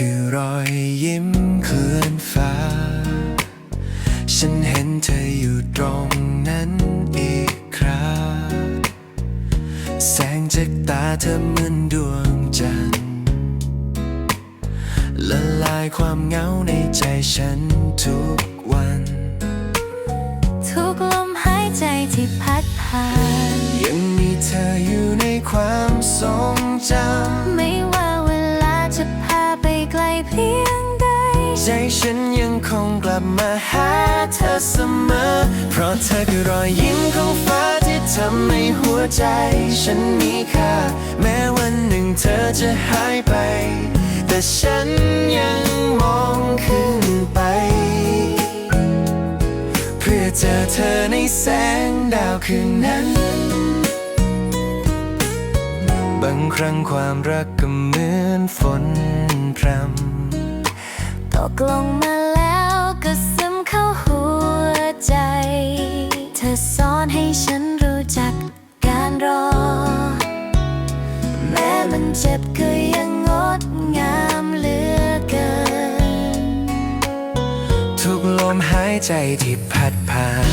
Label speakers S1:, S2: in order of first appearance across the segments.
S1: คือรอยยิ้มเคลื่อนฟ้า ฉันเห็นเธออยู่ตรงนั้นอีกคราแสงจากตาเธอเหมือนดวงจันทร์ละลายความเหงาในใจฉันทุกวัน
S2: ทุกลมหายใจที่พัดผ่าน
S1: ยังมีเธออยู่ในความทรงจำ ใจฉันยังคงกลับมาหาเธอเสมอ เพราะเธอคือรอยยิ้มของฟ้าที่ทำให้หัวใจฉันมีค่า แม้วันหนึ่งเธอจะหายไป แต่ฉันยังมองขึ้นไป เพื่อเจอเธอในแสงดาวคืนนั้นบางครั้งความรักก็เหมือนฝนพรำ
S2: ต กลงมาแล้วก็ซึมเข้าหัวใจ เธอสอนให้ฉันรู้จักการรอ แม้มันเจ็บก็ยังงดงามเหลือเกิน
S1: ทุกลมหายใจที่พัดผ่าน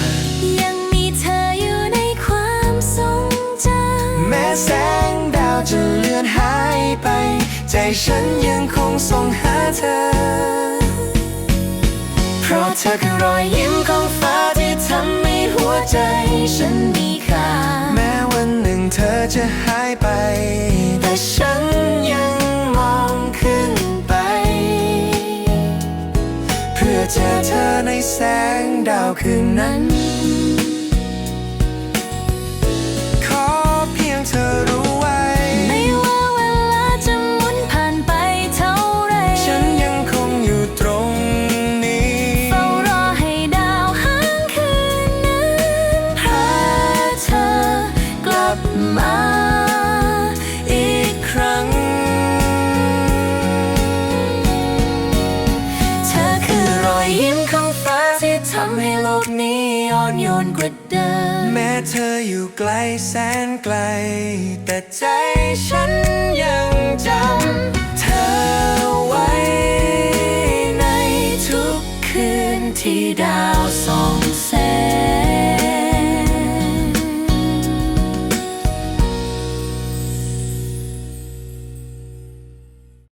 S2: ยังมีเธออยู่ในความทรงจำ
S1: แม้แสงดาวจะเลือนหายไป ใจฉันยังคงส่งหาเธอ ราะเธอคือรอยยิ้มของฟ้าที่ทำให้หัวใจฉันมีค่า แม้วันหนึ่งเธอจะหายไป แต่ฉันยังมองขึ้นไป เพื่อเจอเธอในแสงดาวคืนนั้น
S2: อนโยนกว่าเดิม
S1: แม้เธออยู่ไกลแสนไกล แต่ใจฉันยังจำเธอไว้ในทุกคืนที่ดาวส่องแส